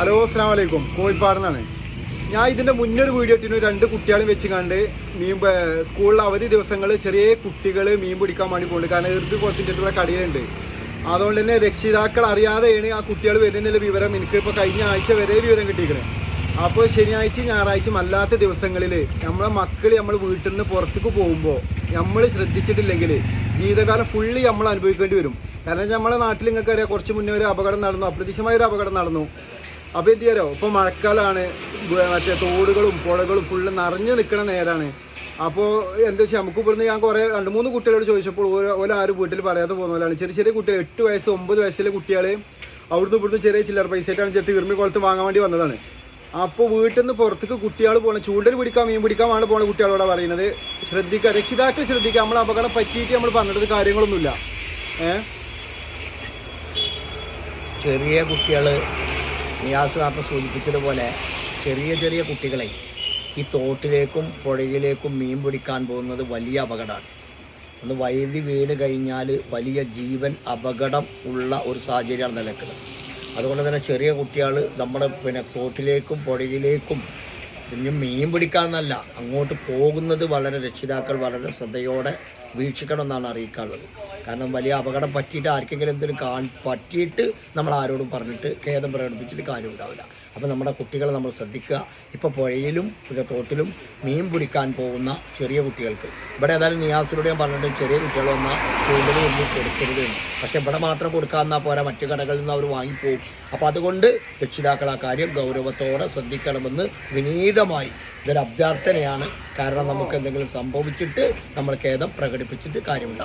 Hello അസ്സാം വലൈക്കും കോഴിപ്പാടെന്നാണ് ഞാൻ ഇതിന്റെ മുന്നൊരു വീഡിയോ ഇട്ടിന് രണ്ട് കുട്ടികളെ വെച്ച് കണ്ട് മീൻ സ്കൂളിലെ അവധി ദിവസങ്ങൾ ചെറിയ കുട്ടികൾ മീൻ പിടിക്കാൻ വേണ്ടി പോകുന്നുണ്ട് കാരണം എറുത് കുളത്തിന്റെ കടിയുണ്ട് അതുകൊണ്ട് തന്നെ രക്ഷിതാക്കൾ അറിയാതെയാണ് ആ കുട്ടികൾ വരുന്നുള്ള വിവരം. എനിക്ക് ഇപ്പോൾ കഴിഞ്ഞ ആഴ്ച വരെ വിവരം കിട്ടിയിരിക്കുന്നത് അപ്പോൾ ശനിയാഴ്ച ഞായറാഴ്ച അല്ലാത്ത ദിവസങ്ങളിൽ നമ്മളെ മക്കൾ നമ്മൾ വീട്ടിൽ നിന്ന് പുറത്തേക്ക് പോകുമ്പോൾ നമ്മൾ ശ്രദ്ധിച്ചിട്ടില്ലെങ്കിൽ ജീവിതകാലം ഫുള്ളി നമ്മൾ അനുഭവിക്കേണ്ടി വരും. കാരണം നമ്മളെ നാട്ടിൽ നിങ്ങൾക്ക് അറിയാം കുറച്ച് മുന്നേ ഒരു അപകടം നടന്നു. അപ്രതീക്ഷിതമായ ഒരു അപകടം നടന്നു. അപ്പോൾ എന്ത് ചെയ്യാലോ ഇപ്പോൾ മഴക്കാലമാണ് മറ്റേ തോടുകളും പുഴകളും ഫുള്ള് നിറഞ്ഞു നിൽക്കുന്ന നേരാണ്. അപ്പോൾ എന്താ വെച്ചാൽ നമുക്ക് ഇവിടുന്ന് ഞാൻ കുറേ രണ്ട് മൂന്ന് കുട്ടികളോട് ചോദിച്ചപ്പോൾ ഓരോ ആരും വീട്ടിൽ പറയാതെ പോകുന്നവരാണ് ചെറിയ ചെറിയ കുട്ടികൾ എട്ട് വയസ്സ് ഒമ്പത് വയസ്സിലെ കുട്ടികൾ അവിടുന്ന് ഇവിടുന്ന് ചെറിയ ചില്ലറ പൈസ ആണ് ചെത്തി ഇറുമി കുളത്ത് വാങ്ങാൻ വേണ്ടി വന്നതാണ്. അപ്പോൾ വീട്ടിൽ നിന്ന് പുറത്തേക്ക് കുട്ടികൾ പോകണം ചൂണ്ടൽ പിടിക്കാൻ മീൻ പിടിക്കാൻ വേണ്ടി പോണ കുട്ടികളോട് പറയുന്നത്. ശ്രദ്ധിക്കുക രക്ഷിതാക്കൾ ശ്രദ്ധിക്കുക നമ്മൾ അപകടം പറ്റിയിട്ട് നമ്മൾ പറഞ്ഞിട്ട് കാര്യങ്ങളൊന്നുമില്ല. ഏ? ചെറിയ കുട്ടികൾ നിയാസ് നേരത്തെ സൂചിപ്പിച്ചതുപോലെ ചെറിയ ചെറിയ കുട്ടികളെ ഈ തോട്ടിലേക്കും പുഴയിലേക്കും മീൻ പിടിക്കാൻ പോകുന്നത് വലിയ അപകടമാണ്. ഒന്ന് വൈദ്യുതി വീട് കഴിഞ്ഞാൽ വലിയ ജീവൻ അപകടം ഉള്ള ഒരു സാഹചര്യമാണ് നിലക്കുന്നത്. അതുകൊണ്ട് തന്നെ ചെറിയ കുട്ടികൾ നമ്മുടെ പിന്നെ തോട്ടിലേക്കും പുഴയിലേക്കും പിന്നെ മീൻ പിടിക്കാമെന്നല്ല അങ്ങോട്ട് പോകുന്നത് വളരെ രക്ഷിതാക്കൾ വളരെ ശ്രദ്ധയോടെ വീക്ഷിക്കണം എന്നാണ് അറിയിക്കാനുള്ളത്. കാരണം വലിയ അപകടം പറ്റിയിട്ട് ആർക്കെങ്കിലും എന്തെങ്കിലും കാ പറ്റിയിട്ട് നമ്മൾ ആരോടും പറഞ്ഞിട്ട് ഖേദം പ്രകടിപ്പിച്ചിട്ട് കാര്യം ഉണ്ടാവില്ല. അപ്പോൾ നമ്മുടെ കുട്ടികളെ നമ്മൾ ശ്രദ്ധിക്കുക. ഇപ്പോൾ പുഴയിലും പിന്നെ തോട്ടിലും മീൻ പിടിക്കാൻ പോകുന്ന ചെറിയ കുട്ടികൾക്ക്. ഇവിടെ ഏതായാലും നിയാസിലൂടെ ഞാൻ പറഞ്ഞിട്ട് ചെറിയ കുട്ടികൾ വന്നാൽ കൂടുതൽ കൊടുക്കരുത്. പക്ഷേ ഇവിടെ മാത്രം കൊടുക്കാമെന്നാൽ പോരാ മറ്റു കടകളിൽ നിന്ന് അവർ വാങ്ങിപ്പോകും അപ്പോൾ അതുകൊണ്ട് രക്ഷിതാക്കൾ ആ കാര്യം ഗൗരവത്തോടെ ശ്രദ്ധിക്കണമെന്ന് വിനീതമായി ഇതൊരു അഭ്യർത്ഥനയാണ്. കാരണം നമുക്ക് എന്തെങ്കിലും സംഭവിച്ചിട്ട് നമ്മൾ ഖേദം പ്രകടിപ്പിച്ചിട്ട് കാര്യമുണ്ടാവും